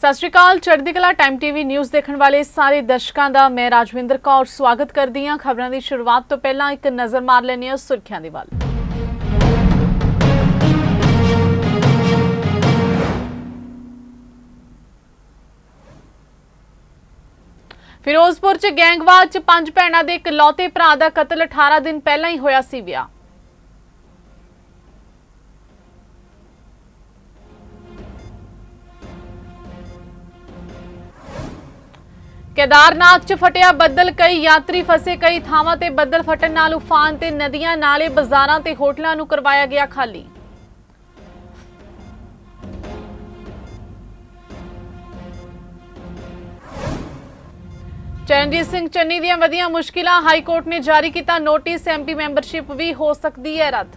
ਸਤਿ ਸ਼੍ਰੀ ਅਕਾਲ, ਚੜ੍ਹਦੀ ਕਲਾ ਟਾਈਮ ਟੀਵੀ ਨਿਊਜ਼ ਦੇਖਣ ਵਾਲੇ ਸਾਰੇ ਦਰਸ਼ਕਾਂ ਦਾ ਮੈਂ ਰਾਜਵਿੰਦਰ ਕੌਰ ਸਵਾਗਤ ਕਰਦੀ ਹਾਂ। ਖਬਰਾਂ ਦੀ ਸ਼ੁਰੂਆਤ ਤੋਂ ਪਹਿਲਾਂ ਇੱਕ ਨਜ਼ਰ ਮਾਰ ਲੈਂਦੇ ਹਾਂ ਸੁਰਖੀਆਂ ਦੇ ਵੱਲ। ਫਿਰੋਜ਼ਪੁਰ 'ਚ ਗੈਂਗਵਾਰ 'ਚ ਪੰਜ ਭੈਣਾਂ ਦੇ ਇਕਲੌਤੇ ਭਰਾ ਦਾ ਕਤਲ 18 ਦਿਨ ਪਹਿਲਾਂ ਹੀ ਹੋਇਆ ਸੀ ਵਿਆਹ। ਕੇਦਾਰਨਾਥ 'ਚ ਫਟਿਆ ਬੱਦਲ ਕਈ ਯਾਤਰੀ ਫਸੇ ਕਈ ਥਾਵਾਂ ਤੇ ਬੱਦਲ ਫਟਣ ਨਾਲ ਉਫਾਨ ਤੇ ਨਦੀਆਂ ਨਾਲੇ ਬਾਜ਼ਾਰਾਂ ਤੇ ਹੋਟਲਾਂ ਨੂੰ ਕਰਵਾਇਆ ਗਿਆ ਖਾਲੀ ਚਰਨਜੀਤ ਸਿੰਘ ਚੰਨੀ ਦੀਆਂ ਵਧੀਆਂ ਮੁਸ਼ਕਿਲਾਂ ਹਾਈ ਕੋਰਟ ਨੇ ਜਾਰੀ ਕੀਤਾ ਨੋਟਿਸ ਐਮਪੀ ਮੈਂਬਰਸ਼ਿਪ ਵੀ ਹੋ ਸਕਦੀ ਹੈ ਰੱਦ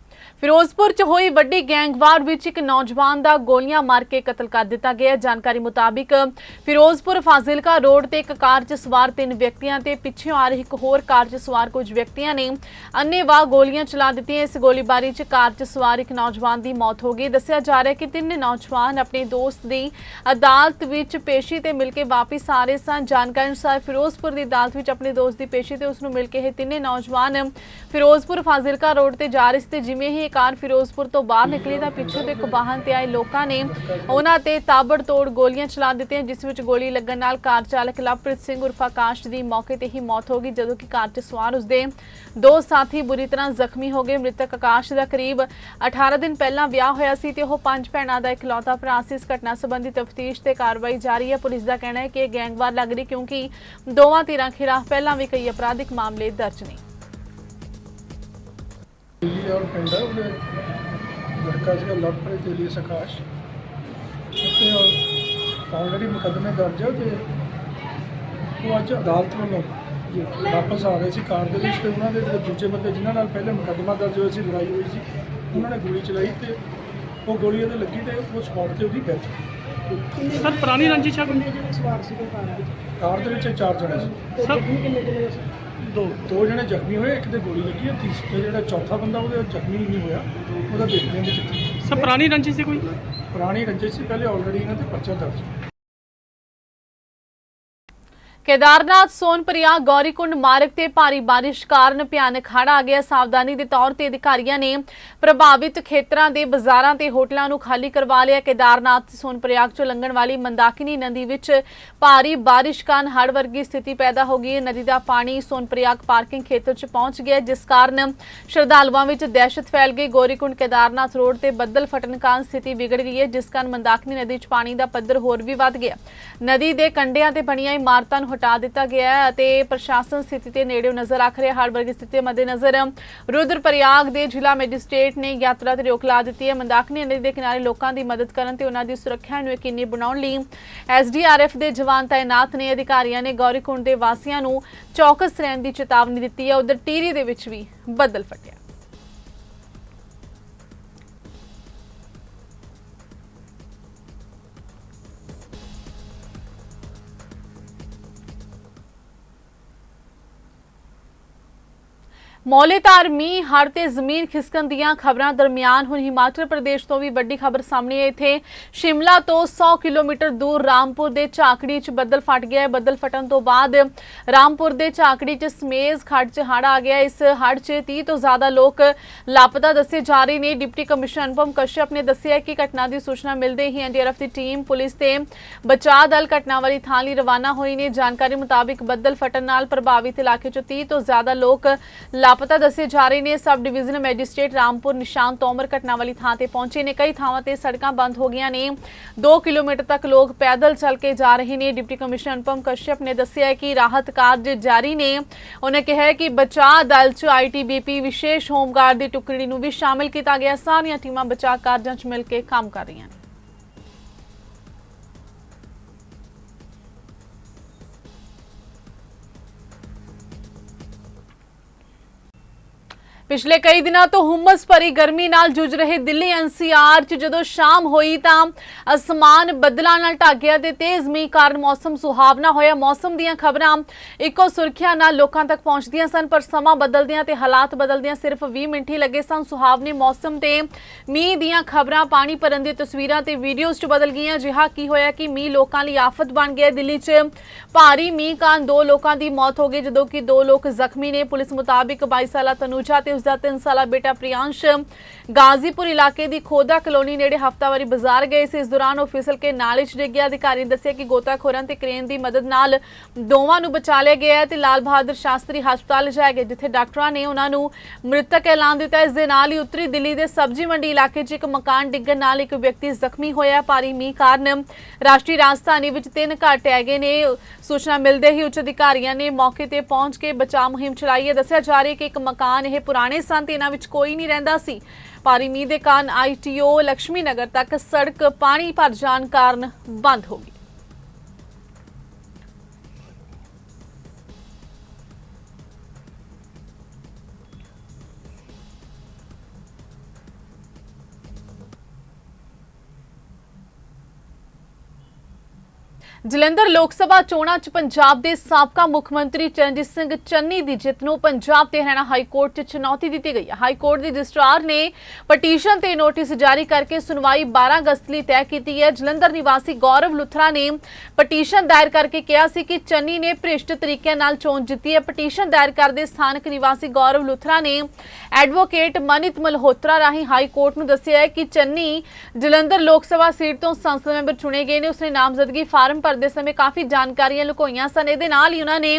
ਫਿਰੋਜ਼ਪੁਰ 'ਚ ਹੋਈ ਵੱਡੀ ਗੈਂਗਵਾਰ ਵਿੱਚ ਇੱਕ ਨੌਜਵਾਨ ਦਾ ਗੋਲੀਆਂ ਮਾਰ ਕੇ ਕਤਲ ਕਰ ਦਿੱਤਾ ਗਿਆ। ਜਾਣਕਾਰੀ ਮੁਤਾਬਿਕ ਫਿਰੋਜ਼ਪੁਰ ਫਾਜ਼ਿਲਕਾ ਰੋਡ ਤੇ ਇੱਕ ਕਾਰ 'ਚ ਸਵਾਰ ਤਿੰਨ ਵਿਅਕਤੀਆਂ ਤੇ ਪਿੱਛੇ ਆ ਰਹੀ ਇੱਕ ਹੋਰ ਕਾਰ 'ਚ ਸਵਾਰ ਕੁਝ ਵਿਅਕਤੀਆਂ ਨੇ ਅੰਨ੍ਹੇਵਾਹ ਗੋਲੀਆਂ ਚਲਾ ਦਿੱਤੀਆਂ। ਇਸ ਗੋਲੀਬਾਰੀ 'ਚ ਕਾਰ 'ਚ ਸਵਾਰ ਇੱਕ ਨੌਜਵਾਨ ਦੀ ਮੌਤ ਹੋ ਗਈ। ਦੱਸਿਆ ਜਾ ਰਿਹਾ ਕਿ ਤਿੰਨ ਨੌਜਵਾਨ ਆਪਣੇ ਦੋਸਤ ਦੀ ਅਦਾਲਤ ਵਿੱਚ ਪੇਸ਼ੀ ਤੇ ਮਿਲ ਕੇ ਵਾਪਸ ਆ ਰਹੇ ਸਨ। ਜਾਣਕਾਰੀ ਅਨੁਸਾਰ ਫਿਰੋਜ਼ਪੁਰ ਦੀ ਅਦਾਲਤ ਵਿੱਚ ਆਪਣੇ ਦੋਸਤ ਦੀ ਪੇਸ਼ੀ ਤੇ ਉਸ ਨੂੰ ਮਿਲ ਕੇ ਇਹ ਤਿੰਨੇ ਨੌਜਵਾਨ ਫਿਰੋਜ਼ਪੁਰ ਫਾਜ਼ਿਲਕਾ ਰੋਡ ਤੇ ਜਾ ਰਹੇ ਸੀ ਤੇ ਜਿਵੇਂ ਹੀ ਕਾਰ ਫਿਰੋਜ਼ਪੁਰ ਤੋਂ ਬਾਹਰ ਨਿਕਲੀ ਤਾਂ ਪਿੱਛੋਂ ਤੋਂ ਇੱਕ ਵਾਹਨ ਤੇ ਆਏ ਲੋਕਾਂ ਨੇ ਉਹਨਾਂ ਤੇ ਤਾਬੜਤੋੜ ਗੋਲੀਆਂ ਚਲਾ ਦਿੱਤੀਆਂ, ਜਿਸ ਵਿੱਚ ਗੋਲੀ ਲੱਗਣ ਨਾਲ ਕਾਰ ਚਾਲਕ ਲਵਪ੍ਰੀਤ ਸਿੰਘ ਉਰਫ ਆਕਾਸ਼ ਦੀ ਮੌਕੇ ਤੇ ਹੀ ਮੌਤ ਹੋ ਗਈ, ਜਦੋਂ ਕਿ ਕਾਰ 'ਚ ਸਵਾਰ ਉਸਦੇ ਦੋ ਸਾਥੀ ਬੁਰੀ ਤਰ੍ਹਾਂ ਜ਼ਖਮੀ ਹੋ ਗਏ। ਮ੍ਰਿਤਕ ਆਕਾਸ਼ ਦਾ ਕਰੀਬ 18 ਦਿਨ ਪਹਿਲਾਂ ਵਿਆਹ ਹੋਇਆ ਸੀ ਤੇ ਉਹ ਪੰਜ ਭੈਣਾਂ ਦਾ ਇਕਲੌਤਾ ਭਰਾ ਸੀ। ਇਸ ਘਟਨਾ ਸੰਬੰਧੀ ਤਫਤੀਸ਼ ਤੇ ਕਾਰਵਾਈ ਜਾਰੀ ਹੈ। ਪੁਲਿਸ ਦਾ ਕਹਿਣਾ ਹੈ ਕਿ ਇਹ ਗੈਂਗਵਾਰ ਲੱਗ ਰਹੀ ਕਿਉਂਕਿ ਦੋਵਾਂ ਧਿਰਾਂ ਖਿਲਾਫ ਪਹਿਲਾਂ ਵੀ ਕਈ ਅਪਰਾਧਿਕ ਮਾਮਲੇ ਦਰਜ ਨੇ। ਦਿੱਲੀ ਔਰ ਪਿੰਡ ਹੈ ਉਹਦੇ ਲੜਕਾ ਸੀਗਾ ਲਵਪ੍ਰੀਤ ਏਲੀਅਸ ਆਕਾਸ਼ ਉੱਤੇ ਆਲਰੇਡੀ ਮੁਕੱਦਮੇ ਦਰਜ ਹੈ ਤੇ ਉਹ ਅੱਜ ਅਦਾਲਤ ਵੱਲੋਂ ਵਾਪਸ ਆ ਰਹੇ ਸੀ। ਕਾਰ ਦੇ ਵਿੱਚ ਤੇ ਉਹਨਾਂ ਦੇ ਜਿਹੜੇ ਦੂਜੇ ਬੰਦੇ ਜਿਨ੍ਹਾਂ ਨਾਲ ਪਹਿਲੇ ਮੁਕੱਦਮਾ ਦਰਜ ਹੋਇਆ ਸੀ ਲੜਾਈ ਹੋਈ ਸੀ ਉਹਨਾਂ ਨੇ ਗੋਲੀ ਚਲਾਈ ਤੇ ਉਹ ਗੋਲੀ ਉਹਦੇ ਲੱਗੀ ਤੇ ਉਹ ਸਪੌਟ ਤੇ ਉਹਦੀ ਡੈਥ ਸਰ ਪੁਰਾਣੀ ਰੰਜਿਸ਼ ਹੈ ਕੋਈ? ਕਾਰ ਦੇ ਵਿੱਚ ਚਾਰ ਜਣੇ ਸੀ। ਸਰ ਦੋ ਦੋ ਜਣੇ ਜ਼ਖਮੀ ਹੋਏ ਇੱਕ ਦੇ ਗੋਲੀ ਲੱਗੀ ਹੈ ਤੀਸਰੇ ਜਿਹੜਾ ਚੌਥਾ ਬੰਦਾ ਉਹਦੇ ਜ਼ਖਮੀ ਨਹੀਂ ਹੋਇਆ ਉਹਦਾ ਦੇਖਦੇ ਹਾਂ ਕਿੱਥੇ ਸਰ ਪੁਰਾਣੀ ਰੰਜਿਸ਼ ਹੈ ਕੋਈ? ਪੁਰਾਣੀ ਰੰਜਿਸ਼ ਸੀ ਪਹਿਲੇ ਆਲਰੇਡੀ ਇਹਨਾਂ ਤੇ ਪਰਚਾ ਦਰਜ। ਹੈ ਕੇਦਾਰਨਾਥ, ਸੋਨਪ੍ਰਿਆ, ਗੌਰੀਕੁੰਡ ਮਾਰਗ ਤੇ ਭਾਰੀ ਬਾਰਿਸ਼ ਕਾਰਨ ਭਿਆਨਕ ਹੜ੍ਹ ਆ ਗਿਆ। ਸਾਵਧਾਨੀ ਦੇ ਤੌਰ ਤੇ ਅਧਿਕਾਰੀਆਂ ਨੇ ਪ੍ਰਭਾਵਿਤ ਖੇਤਰਾਂ ਦੇ ਬਾਜ਼ਾਰਾਂ ਤੇ ਹੋਟਲਾਂ ਨੂੰ ਖਾਲੀ ਕਰਵਾ ਲਿਆ। ਕੇਦਾਰਨਾਥ ਸੋਨਪ੍ਰਿਆਗ ਚੋਂ ਲੰਘਣ ਵਾਲੀ ਮੰਦਾਕਿਨੀ ਨਦੀ ਵਿੱਚ ਭਾਰੀ ਬਾਰਿਸ਼ ਕਾਰਨ ਹੜ੍ਹ ਵਰਗੀ ਸਥਿਤੀ ਪੈਦਾ ਹੋ ਗਈ। ਹੈ ਨਦੀ ਦਾ ਪਾਣੀ ਸੋਨਪ੍ਰਿਆਗ ਪਾਰਕਿੰਗ ਖੇਤਰ 'ਚ ਪਹੁੰਚ ਗਿਆ। ਜਿਸ ਕਾਰਨ ਸ਼ਰਧਾਲੂਆਂ ਵਿੱਚ ਦਹਿਸ਼ਤ ਫੈਲ ਗਈ। ਗੌਰੀਕੁੰਡ, ਕੇਦਾਰਨਾਥ ਰੋਡ ਤੇ ਬੱਦਲ ਫਟਣ ਕਾਰਨ ਸਥਿਤੀ ਵਿਗੜ ਗਈ ਹੈ, ਜਿਸ ਕਾਰਨ ਮੰਦਾਕਿਨੀ ਨਦੀ 'ਚ ਪਾਣੀ ਦਾ ਪੱਧਰ ਹੋਰ ਵੀ ਵੱਧ ਗਿਆ। ਨਦੀ ਦੇ ਕੰਢਿਆਂ ਤੇ ਬਣੀਆਂ ਇਮਾਰਤਾਂ ਨੂੰ ਹਟਾ ਦਿੱਤਾ ਗਿਆ ਹੈ ਅਤੇ ਪ੍ਰਸ਼ਾਸਨ ਸਥਿਤੀ ਤੇ ਨੇੜਿਓਂ ਨਜ਼ਰ ਰੱਖ ਰਿਹਾ ਹੜ੍ਹ ਵਰਗੀ ਸਥਿਤੀ ਦੇ ਮੱਦੇਨਜ਼ਰ ਰੁਦਰਪ੍ਰਯਾਗ ਦੇ ਜ਼ਿਲ੍ਹਾ ਮੈਜਿਸਟ੍ਰੇਟ ਨੇ ਯਾਤਰਾ ਤੇ ਰੋਕ ਲਾ ਦਿੱਤੀ ਹੈ। ਮੰਦਾਕਿਨੀ ਨਦੀ ਦੇ ਕਿਨਾਰੇ ਲੋਕਾਂ ਦੀ ਮਦਦ ਕਰਨ ਤੇ ਉਹਨਾਂ ਦੀ ਸੁਰੱਖਿਆ ਨੂੰ ਯਕੀਨੀ ਬਣਾਉਣ ਲਈ ਐਸਡੀਆਰਐਫ ਦੇ ਜਵਾਨ ਤਾਇਨਾਤ ਨੇ ਅਧਿਕਾਰੀਆਂ ਨੇ ਗੌਰੀਕੁੰਡ ਦੇ ਵਾਸੀਆਂ ਨੂੰ ਚੌਕਸ ਰਹਿਣ ਦੀ ਚੇਤਾਵਨੀ ਦਿੱਤੀ ਹੈ। ਉਧਰ ਟੀਰੀ ਦੇ ਵਿੱਚ ਵੀ ਬੱਦਲ ਫਟਿਆ। ਮੌਲੇਧਾਰ ਮੀਂਹ ਹੜ੍ਹ ਤੇ ਜ਼ਮੀਨ ਖਿਸਕਣ ਦੀਆਂ ਖਬਰਾਂ ਦਰਮਿਆਨ ਹੁਣ ਹਿਮਾਚਲ ਪ੍ਰਦੇਸ਼ ਤੋਂ ਵੀ ਵੱਡੀ ਖਬਰ ਸਾਹਮਣੇ ਆਈ। ਇੱਥੇ ਸ਼ਿਮਲਾ ਤੋਂ 100 ਕਿਲੋਮੀਟਰ ਦੂਰ ਰਾਮਪੁਰ ਦੇ ਝਾਕੜੀ 'ਚ ਬੱਦਲ ਫਟ ਗਿਆ ਹੈ। ਬੱਦਲ ਫਟਣ ਤੋਂ ਬਾਅਦ ਰਾਮਪੁਰ ਦੇ ਝਾਕੜੀ 'ਚ ਸਮੇਜ਼ ਖੱਡ 'ਚ ਹੜ੍ਹ ਆ ਗਿਆ। ਇਸ ਹੜ੍ਹ 'ਚ 30 ਤੋਂ ਜ਼ਿਆਦਾ ਲੋਕ ਲਾਪਤਾ ਦੱਸੇ ਜਾ ਰਹੇ ਨੇ। ਡਿਪਟੀ ਕਮਿਸ਼ਨਰ ਅਨੁਪਮ ਕਸ਼ਯਪ ਨੇ ਦੱਸਿਆ ਕਿ ਘਟਨਾ ਦੀ ਸੂਚਨਾ ਮਿਲਦੇ ਹੀ ਐਨਡੀਆਰਐਫ ਦੀ ਟੀਮ, ਪੁਲਿਸ ਤੇ ਬਚਾਅ ਦਲ ਘਟਨਾ ਵਾਲੀ ਥਾਂ ਲਈ ਰਵਾਨਾ ਹੋਈ ਨੇ। ਜਾਣਕਾਰੀ ਮੁਤਾਬਿਕ ਬੱਦਲ ਫਟਣ ਨਾਲ ਪ੍ਰਭਾਵਿਤ ਇਲਾਕੇ 'ਚ 30 ਤੋਂ ਜ਼ਿਆਦਾ ਲੋਕ ਲਾਪਤਾ ਦੱਸੇ ਜਾ ਰਹੇ ਨੇ। ਸਬ ਡਿਵੀਜ਼ਨ ਮੈਜਿਸਟ੍ਰੇਟ ਰਾਮਪੁਰ ਨਿਸ਼ਾਨ ਤੋਮਰ ਘਟਨਾ ਵਾਲੀ ਥਾਂ ਤੇ ਪਹੁੰਚੇ ਨੇ। ਕਈ ਥਾਵਾਂ ਤੇ ਸੜਕਾਂ ਬੰਦ ਹੋ ਗਈਆਂ ਨੇ। 2 ਕਿਲੋਮੀਟਰ ਤੱਕ ਲੋਕ ਪੈਦਲ ਚੱਲ ਕੇ ਜਾ ਰਹੇ ਨੇ। ਡਿਪਟੀ ਕਮਿਸ਼ਨਰ ਅਨੁਪਮ ਕਸ਼ਯਪ ਨੇ ਦੱਸਿਆ ਕਿ ਰਾਹਤ ਕਾਰਜ ਜਾਰੀ ਨੇ। ਉਹਨੇ ਕਿਹਾ ਕਿ ਬਚਾਅ ਦਲ 'ਚ ਆਈਟੀਬੀਪੀ ਵਿਸ਼ੇਸ਼ ਹੋਮਗਾਰਡ ਦੀ ਟੁਕੜੀ ਨੂੰ ਵੀ ਸ਼ਾਮਿਲ ਕੀਤਾ ਗਿਆ। ਸਾਰੀਆਂ ਟੀਮਾਂ ਬਚਾਅ ਕਾਰਜਾਂ 'ਚ ਮਿਲ ਕੇ ਕੰਮ ਕਰ ਰਹੀਆਂ ਨੇ। ਪਿਛਲੇ ਕਈ ਦਿਨਾਂ ਤੋਂ ਹੁਮਸ ਭਰੀ ਗਰਮੀ ਨਾਲ ਜੂਝ ਰਹੇ ਦਿੱਲੀ ਐਨਸੀਆਰ 'ਚ ਜਦੋਂ ਸ਼ਾਮ ਹੋਈ ਤਾਂ ਅਸਮਾਨ ਬੱਦਲਾਂ ਨਾਲ ਢੱਕ ਗਿਆ ਤੇ ਤੇਜ਼ ਮੀਂਹ ਕਾਰਨ ਮੌਸਮ ਸੁਹਾਵਣਾ ਹੋਇਆ। ਮੌਸਮ ਦੀਆਂ ਖਬਰਾਂ ਇੱਕੋ ਸੁਰਖੀਆਂ ਨਾਲ ਲੋਕਾਂ ਤੱਕ ਪਹੁੰਚਦੀਆਂ ਸਨ, ਪਰ ਸਮਾਂ ਬਦਲਦਿਆਂ ਤੇ ਹਾਲਾਤ ਬਦਲਦਿਆਂ ਸਿਰਫ 20 ਮਿੰਟ ਹੀ ਲੱਗੇ ਸਨ। ਸੁਹਾਵਣੇ ਮੌਸਮ ਤੇ ਮੀਂਹ ਦੀਆਂ ਖਬਰਾਂ, ਪਾਣੀ ਭਰਨ ਦੀਆਂ ਤਸਵੀਰਾਂ ਤੇ ਵੀਡੀਓਜ਼ 'ਚ ਬਦਲ ਗਈਆਂ। ਜਿਹਾ ਕੀ ਹੋਇਆ ਕਿ ਮੀਂਹ ਲੋਕਾਂ ਲਈ ਆਫਤ ਬਣ ਗਿਆ। ਦਿੱਲੀ 'ਚ ਭਾਰੀ ਮੀਂਹ ਕਾਰਨ ਦੋ ਲੋਕਾਂ ਦੀ ਮੌਤ ਹੋ ਗਈ, ਜਦੋਂ ਕਿ ਦੋ ਲੋਕ ਜ਼ਖਮੀ ਨੇ। ਪੁਲਿਸ ਮੁਤਾਬਿਕ 22 ਸਾਲਾ ਤਨੂਜਾ ਤੇ ਉਸ ਦਾ 3 ਸਾਲਾ ਬੇਟਾ ਪ੍ਰਿयांश ਗਾਜ਼ੀਪੁਰ ਇਲਾਕੇ ਦੀ ਖੋਦਾ ਕਲੋਨੀ ਨੇੜੇ ਹਫਤਾਵਾਰੀ ਬਾਜ਼ਾਰ ਗਏ ਸੀ। ਇਸ ਦੌਰਾਨ ਉਹ ਫਿਸਲ ਕੇ ਨਾਲੇ 'ਚ ਡਿੱਗ ਗਿਆ। ਅਧਿਕਾਰੀ ਨੇ ਦੱਸਿਆ ਕਿ ਗੋਤਾਖੋਰਾਂ ਤੇ ਕ੍ਰੇਨ ਦੀ ਮਦਦ ਨਾਲ ਦੋਵਾਂ ਨੂੰ ਬਚਾ ਲਿਆ ਗਿਆ ਤੇ ਲਾਲ ਬਹਾਦਰ ਸ਼ਾਸਤਰੀ ਹਸਪਤਾਲ ਲਿਜਾਇਆ ਗਿਆ, ਜਿੱਥੇ ਡਾਕਟਰਾਂ ਨੇ ਉਹਨਾਂ ਨੂੰ ਮ੍ਰਿਤਕ ਐਲਾਨ ਦਿੱਤਾ ਇਸ ਦੇ ਨਾਲ ਹੀ ਉੱਤਰੀ ਦਿੱਲੀ ਦੇ ਸਬਜ਼ੀ ਮੰਡੀ ਇਲਾਕੇ 'ਚ ਇੱਕ ਮਕਾਨ ਡਿੱਗਣ ਨਾਲ ਇੱਕ ਵਿਅਕਤੀ ਜ਼ਖਮੀ ਹੋਇਆ। ਭਾਰੀ ਮੀਂਹ ਕਾਰਨ ਰਾਸ਼ਟਰੀ ਰਾਜਧਾਨੀ ਵਿੱਚ ਤਿੰਨ ਘਰ ਟਹਿ ਗਏ ਨੇ। ਸੂਚਨਾ ਮਿਲਦੇ ਹੀ ਉੱਚ ਅਧਿਕਾਰੀਆਂ ਨੇ ਮੌਕੇ ਤੇ ਪਹੁੰਚ ਕੇ ਬਚਾਅ ਮੁਹਿੰਮ ਚਲਾਈ ਹੈ। ਦੱਸਿਆ ਜਾ ਰਿਹਾ ਕਿ ਇੱਕ ਮਕਾਨ ਇਹ ਪੁਰਾਣੇ ਸਨ ਤੇ ਇਹਨਾਂ ਵਿੱਚ ਕੋਈ ਨਹੀਂ ਰਹਿੰਦਾ ਸੀ। ਭਾਰੀ ਮੀਂਹ ਦੇ ਕਾਰਨ ਆਈਟੀਓ ਲక్ష్ਮੀ ਨਗਰ ਤੱਕ ਸੜਕ ਪਾਣੀ ਭਰ ਜਾਣ ਕਾਰਨ ਬੰਦ ਹੋ ਗਈ। ਜਲੰਧਰ ਲੋਕ ਸਭਾ ਚੋਣਾਂ 'ਚ ਪੰਜਾਬ ਦੇ ਸਾਬਕਾ ਮੁੱਖ ਮੰਤਰੀ ਚਰਨਜੀਤ ਸਿੰਘ ਚੰਨੀ ਦੀ ਜਿੱਤ ਨੂੰ ਪੰਜਾਬ ਤੇ ਹਰਿਆਣਾ ਹਾਈ ਕੋਰਟ 'ਚ ਚੁਣੌਤੀ ਦਿੱਤੀ ਗਈ ਹੈ। ਹਾਈ ਕੋਰਟ ਦੇ ਰਜਿਸਟਰਾਰ ਨੇ ਪਟੀਸ਼ਨ ਤੇ ਨੋਟਿਸ ਜਾਰੀ ਕਰਕੇ ਸੁਣਵਾਈ 12 ਅਗਸਤ ਲਈ ਤੈਅ ਕੀਤੀ ਹੈ। ਜਲੰਧਰ ਨਿਵਾਸੀ ਗੌਰਵ ਲੁਥਰਾ ਨੇ ਪਟੀਸ਼ਨ ਦਾਇਰ ਕਰਕੇ ਕਿਹਾ ਸੀ ਕਿ ਚੰਨੀ ਨੇ ਭ੍ਰਿਸ਼ਟ ਤਰੀਕੇ ਨਾਲ ਚੋਣ ਜਿੱਤੀ ਹੈ। ਪਟੀਸ਼ਨ ਦਾਇਰ ਕਰਦੇ ਸਥਾਨਕ ਨਿਵਾਸੀ ਗੌਰਵ ਲੁਥਰਾ ਨੇ ਐਡਵੋਕੇਟ ਮਨਿਤ ਮਲਹੋਤਰਾ ਰਾਹੀਂ ਹਾਈ ਕੋਰਟ ਨੂੰ ਦੱਸਿਆ ਹੈ ਕਿ ਚੰਨੀ ਜਲੰਧਰ ਲੋਕ ਸਭਾ ਸੀਟ ਤੋਂ ਸੰਸਦ ਮੈਂਬਰ ਚੁਣੇ ਗਏ ਨੇ। ਉਸਨੇ ਨਾਮਜ਼ਦਗੀ ਫਾਰਮ ਭਰਦੇ ਸਮੇਂ ਕਾਫੀ ਜਾਣਕਾਰੀਆਂ ਲੁਕੋਈਆਂ ਸਨ। ਇਹਦੇ ਨਾਲ ਹੀ ਉਹਨਾਂ ਨੇ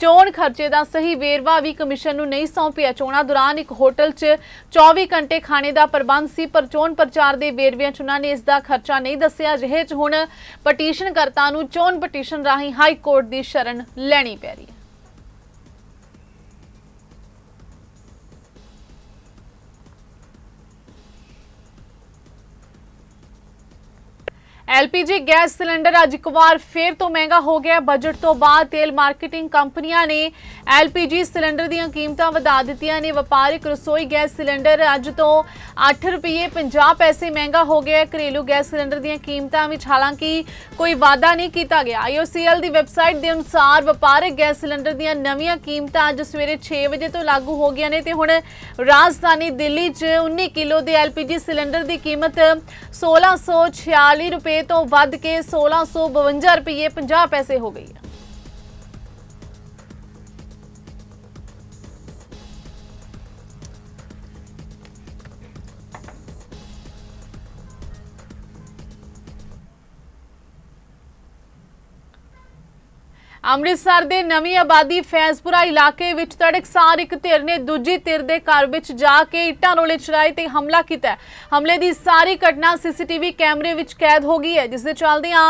ਚੋਣ ਖਰਚੇ ਦਾ ਸਹੀ ਵੇਰਵਾ ਵੀ ਕਮਿਸ਼ਨ ਨੂੰ ਨਹੀਂ ਸੌਂਪਿਆ। ਚੋਣਾਂ ਦੌਰਾਨ ਇੱਕ ਹੋਟਲ 'ਚ 24 ਘੰਟੇ ਖਾਣੇ ਦਾ ਪ੍ਰਬੰਧ ਸੀ, ਪਰ ਚੋਣ ਪ੍ਰਚਾਰ ਦੇ ਵੇਰਵਿਆਂ 'ਚ ਉਹਨਾਂ ਨੇ ਇਸ ਦਾ ਖਰਚਾ ਨਹੀਂ ਦੱਸਿਆ। ਜਿਹੇ 'ਚ ਹੁਣ ਪਟੀਸ਼ਨਕਰਤਾ ਨੂੰ ਚੋਣ ਪਟੀਸ਼ਨ ਰਾਹੀਂ ਹਾਈ ਕੋਰਟ ਦੀ ਸ਼ਰਨ ਲੈਣੀ ਪੈ ਰਹੀ ਹੈ। ਐਲਪੀਜੀ ਗੈਸ ਸਿਲੰਡਰ ਅੱਜ ਇੱਕ ਵਾਰ ਫੇਰ ਤੋਂ ਮਹਿੰਗਾ ਹੋ ਗਿਆ। ਬਜਟ ਤੋਂ ਬਾਅਦ ਤੇਲ ਮਾਰਕੀਟਿੰਗ ਕੰਪਨੀਆਂ ਨੇ ਐਲਪੀਜੀ ਸਿਲੰਡਰ ਦੀਆਂ ਕੀਮਤਾਂ ਵਧਾ ਦਿੱਤੀਆਂ ਨੇ। ਵਪਾਰਿਕ ਰਸੋਈ ਗੈਸ ਸਿਲੰਡਰ ਅੱਜ ਤੋਂ 8 ਰੁਪਏ 50 ਪੈਸੇ ਮਹਿੰਗਾ ਹੋ ਗਿਆ ਘਰੇਲੂ ਗੈਸ ਸਿਲੰਡਰ ਦੀਆਂ ਕੀਮਤਾਂ ਵਿੱਚ ਹਾਲਾਂਕਿ ਕੋਈ ਵਾਧਾ ਨਹੀਂ ਕੀਤਾ ਗਿਆ। ਆਈਓਸੀਐਲ ਦੀ ਵੈਬਸਾਈਟ ਦੇ ਅਨੁਸਾਰ ਵਪਾਰਿਕ ਗੈਸ ਸਿਲੰਡਰ ਦੀਆਂ ਨਵੀਆਂ ਕੀਮਤਾਂ ਅੱਜ ਸਵੇਰੇ 6 ਵਜੇ ਤੋਂ ਲਾਗੂ ਹੋ ਗਈਆਂ ਨੇ ਤੇ ਹੁਣ ਰਾਜਧਾਨੀ ਦਿੱਲੀ 'ਚ 19 ਕਿਲੋ ਦੇ ਐਲਪੀਜੀ ਸਿਲੰਡਰ ਦੀ ਕੀਮਤ 1646 ਰੁਪਏ ਤੋਂ ਵੱਧ ਕੇ 1652 ਰੁਪਏ 50 ਪੈਸੇ ਹੋ ਗਈ ਹੈ ਅੰਮ੍ਰਿਤਸਰ ਦੇ ਨਵੀਂ ਆਬਾਦੀ ਫੈਜ਼ਪੁਰਾ ਇਲਾਕੇ ਵਿੱਚ ਤੜਕਸਾਰ ਇੱਕ ਧਿਰ ਨੇ ਦੂਜੀ ਧਿਰ ਦੇ ਘਰ ਵਿੱਚ ਜਾ ਕੇ ਇੱਟਾਂ ਰੋਲੇ ਚਲਾਏ ਤੇ ਹਮਲਾ ਕੀਤਾ ਹਮਲੇ ਦੀ ਸਾਰੀ ਘਟਨਾ ਸੀਸੀਟੀਵੀ ਕੈਮਰੇ ਵਿੱਚ ਕੈਦ ਹੋ ਗਈ ਹੈ, ਜਿਸ ਦੇ ਚੱਲਦਿਆਂ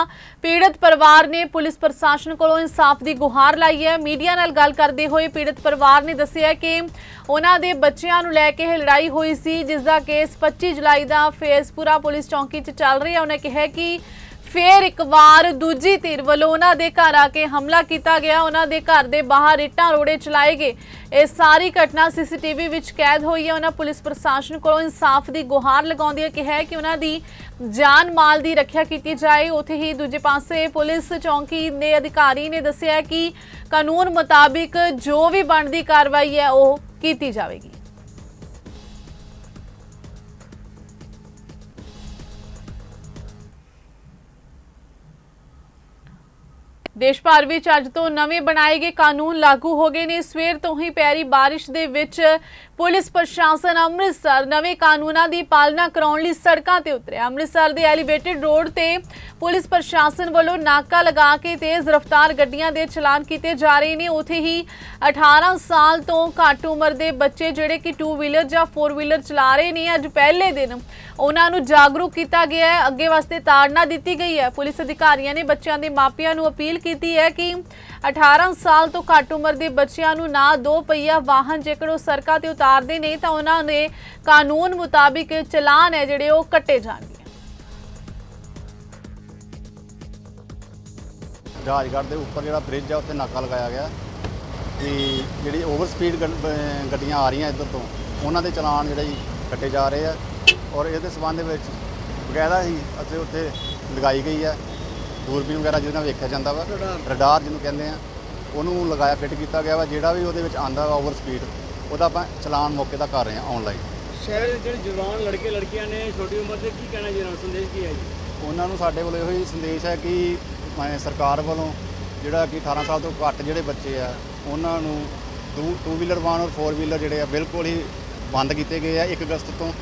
ਪੀੜਤ ਪਰਿਵਾਰ ਨੇ ਪੁਲਿਸ ਪ੍ਰਸ਼ਾਸਨ ਕੋਲੋਂ ਇਨਸਾਫ ਦੀ ਗੁਹਾਰ ਲਾਈ ਹੈ। ਮੀਡੀਆ ਨਾਲ ਗੱਲ ਕਰਦੇ ਹੋਏ ਪੀੜਤ ਪਰਿਵਾਰ ਨੇ ਦੱਸਿਆ ਕਿ ਉਹਨਾਂ ਦੇ ਬੱਚਿਆਂ ਨੂੰ ਲੈ ਕੇ ਇਹ ਲੜਾਈ ਹੋਈ ਸੀ, ਜਿਸ ਦਾ ਕੇਸ 25 ਜੁਲਾਈ ਦਾ ਫੇਜ਼ਪੁਰਾ ਪੁਲਿਸ ਚੌਂਕੀ 'ਚ ਚੱਲ ਰਿਹਾ ਉਹਨੇ ਕਿਹਾ ਕਿ ਫੇਰ ਇੱਕ ਵਾਰ ਦੂਜੀ ਧਿਰ ਵੱਲੋਂ ਉਹਨਾਂ ਦੇ ਘਰ ਆ ਕੇ ਹਮਲਾ ਕੀਤਾ ਗਿਆ। ਉਹਨਾਂ ਦੇ ਘਰ ਦੇ ਬਾਹਰ ਇੱਟਾਂ ਰੋੜੇ ਚਲਾਏ ਗਏ। ਇਹ ਸਾਰੀ ਘਟਨਾ ਸੀਸੀਟੀਵੀ ਵਿੱਚ ਕੈਦ ਹੋਈ ਹੈ। ਉਹਨਾਂ ਪੁਲਿਸ ਪ੍ਰਸ਼ਾਸਨ ਕੋਲੋਂ ਇਨਸਾਫ ਦੀ ਗੁਹਾਰ ਲਗਾਉਂਦੀ ਹੈ ਕਿਹਾ ਹੈ ਕਿ ਉਹਨਾਂ ਦੀ ਜਾਨ ਮਾਲ ਦੀ ਰੱਖਿਆ ਕੀਤੀ ਜਾਏ। ਉੱਥੇ ਹੀ ਦੂਜੇ ਪਾਸੇ ਪੁਲਿਸ ਚੌਂਕੀ ਦੇ ਅਧਿਕਾਰੀ ਨੇ ਦੱਸਿਆ ਕਿ ਕਾਨੂੰਨ ਮੁਤਾਬਿਕ ਜੋ ਵੀ ਬਣਦੀ ਕਾਰਵਾਈ ਹੈ, ਉਹ ਕੀਤੀ ਜਾਵੇਗੀ। ਦੇਸ਼ ਭਰ ਵਿੱਚ ਅੱਜ ਤੋਂ ਨਵੇਂ ਬਣਾਏ ਗਏ ਕਾਨੂੰਨ ਲਾਗੂ ਹੋ ਗਏ ਨੇ। ਸਵੇਰ ਤੋਂ ਹੀ ਪੈਰੀ ਬਾਰਿਸ਼ ਦੇ ਵਿੱਚ ਪੁਲਿਸ ਪ੍ਰਸ਼ਾਸਨ ਅੰਮ੍ਰਿਤਸਰ ਨਵੇਂ ਕਾਨੂੰਨਾਂ ਦੀ ਪਾਲਣਾ ਕਰਾਉਣ ਲਈ ਸੜਕਾਂ ਤੇ ਉਤਰਿਆ। ਅੰਮ੍ਰਿਤਸਰ ਦੇ ਐਲੀਵੇਟਡ ਰੋਡ ਤੇ ਪੁਲਿਸ ਪ੍ਰਸ਼ਾਸਨ ਵੱਲੋਂ ਨਾਕਾ ਲਗਾ ਕੇ ਤੇਜ਼ ਰਫ਼ਤਾਰ ਗੱਡੀਆਂ ਦੇ ਚਲਾਨ ਕੀਤੇ ਜਾ ਰਹੇ ਨੇ। ਉਥੇ ਹੀ 18 ਸਾਲ ਤੋਂ ਘੱਟ ਉਮਰ ਦੇ ਬੱਚੇ ਜਿਹੜੇ ਕਿ 2 ਵੀਲਰ ਜਾਂ 4 ਵੀਲਰ ਚਲਾ ਰਹੇ ਨੇ, ਅੱਜ ਪਹਿਲੇ ਦਿਨ ਉਹਨਾਂ ਨੂੰ ਜਾਗਰੂਕ ਕੀਤਾ ਗਿਆ ਹੈ। ਅੱਗੇ ਵਾਸਤੇ ਤਾੜਨਾ ਦਿੱਤੀ ਗਈ ਹੈ। ਪੁਲਿਸ ਅਧਿਕਾਰੀਆਂ ਨੇ ਬੱਚਿਆਂ ਦੇ ਮਾਪਿਆਂ ਨੂੰ ਅਪੀਲ ਕੀਤੀ ਹੈ ਕਿ 18 ਸਾਲ ਤੋਂ ਘੱਟ ਉਮਰ ਦੇ ਬੱਚਿਆਂ ਨੂੰ ਨਾ ਦੋ ਪਹੀਆ ਵਾਹਨ ਜੇਕਰ ਉਹ ਸੜਕਾਂ ਤੇ ਉਤਾਰਦੇ ਨੇ ਤਾਂ ਉਹਨਾਂ ਦੇ ਕਾਨੂੰਨ ਮੁਤਾਬਿਕ ਚਲਾਨ ਹੈ ਜਿਹੜੇ ਉਹ ਕੱਟੇ ਜਾਣਗੇ। ਜਹਾਜ਼ਗੜ੍ਹ ਦੇ ਉੱਪਰ ਜਿਹੜਾ ਬ੍ਰਿਜ ਹੈ ਉੱਥੇ ਨਾਕਾ ਲਗਾਇਆ ਗਿਆ। ਕਿ ਜਿਹੜੀ ਓਵਰ ਸਪੀਡ ਗੱਡੀਆਂ ਆ ਰਹੀਆਂ ਇੱਧਰ ਤੋਂ, ਉਹਨਾਂ ਦੇ ਚਲਾਨ ਜਿਹੜੇ ਜੀ ਕੱਟੇ ਜਾ ਰਹੇ ਆ। ਔਰ ਇਹਦੇ ਸਬੰਧ ਵਿੱਚ ਬਕਾਇਦਾ ਹੀ ਅਤੇ ਉੱਥੇ ਲਗਾਈ ਗਈ ਹੈ ਦੂਰਬੀਨ ਵਗੈਰਾ ਜਿਹਦੇ ਨਾਲ ਵੇਖਿਆ ਜਾਂਦਾ ਵਾ। ਰਡਾਰ ਜਿਹਨੂੰ ਕਹਿੰਦੇ ਆ ਉਹਨੂੰ ਲਗਾਇਆ ਫਿੱਟ ਕੀਤਾ ਗਿਆ ਵਾ। ਜਿਹੜਾ ਵੀ ਉਹਦੇ ਵਿੱਚ ਆਂਦਾ ਵਾ ਓਵਰ ਸਪੀਡ ਉਹਦਾ ਆਪਾਂ ਚਲਾਨ ਮੌਕੇ ਦਾ ਕਰ ਰਹੇ ਹਾਂ ਆਨਲਾਈਨ ਸ਼ਹਿਰ ਦੇ ਜਿਹੜੇ ਜਵਾਨ ਲੜਕੇ ਲੜਕੀਆਂ ਨੇ ਛੋਟੀ ਉਮਰ ਦੇ ਕੀ ਕਹਿਣਾ ਜੀ ਸੰਦੇਸ਼ ਕੀ ਹੈ ਜੀ? ਉਹਨਾਂ ਨੂੰ ਸਾਡੇ ਵੱਲੋਂ ਇਹੋ ਹੀ ਸੰਦੇਸ਼ ਹੈ ਕਿ ਮੈਂ ਸਰਕਾਰ ਵੱਲੋਂ ਜਿਹੜਾ ਕਿ 18 ਸਾਲ ਤੋਂ ਘੱਟ ਜਿਹੜੇ ਬੱਚੇ ਆ ਉਹਨਾਂ ਨੂੰ ਟੂ ਟੂ ਵੀਲਰ ਵਾਹਨ ਔਰ ਫੋਰ ਵੀਲਰ ਜਿਹੜੇ ਆ ਬਿਲਕੁਲ ਹੀ ਬੰਦ ਕੀਤੇ ਗਏ ਆ 1 ਅਗਸਤ ਤੋਂ।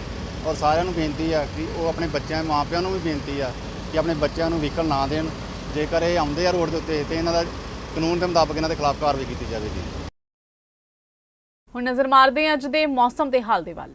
ਔਰ ਸਾਰਿਆਂ ਨੂੰ ਬੇਨਤੀ ਆ ਕਿ ਉਹ ਆਪਣੇ ਬੱਚਿਆਂ ਮਾਪਿਆਂ ਨੂੰ ਵੀ ਬੇਨਤੀ ਆ ਕਿ ਆਪਣੇ ਬੱਚਿਆਂ ਨੂੰ ਵਹੀਕਲ ਨਾ ਦੇਣ, ਜੇਕਰ ਇਹ ਆਉਂਦੇ ਆ ਰੋਡ ਦੇ ਉੱਤੇ, ਤੇ ਇਹਨਾਂ ਦਾ ਕਾਨੂੰਨ ਦੇ ਮੁਤਾਬਕ ਇਹਨਾਂ ਦੇ ਖਿਲਾਫ ਕਾਰਵਾਈ ਕੀਤੀ ਜਾਵੇਗੀ। ਹੁਣ ਨਜ਼ਰ ਮਾਰਦੇ ਹਾਂ ਅੱਜ ਦੇ ਮੌਸਮ ਦੇ ਹਾਲ ਦੇ ਵੱਲ।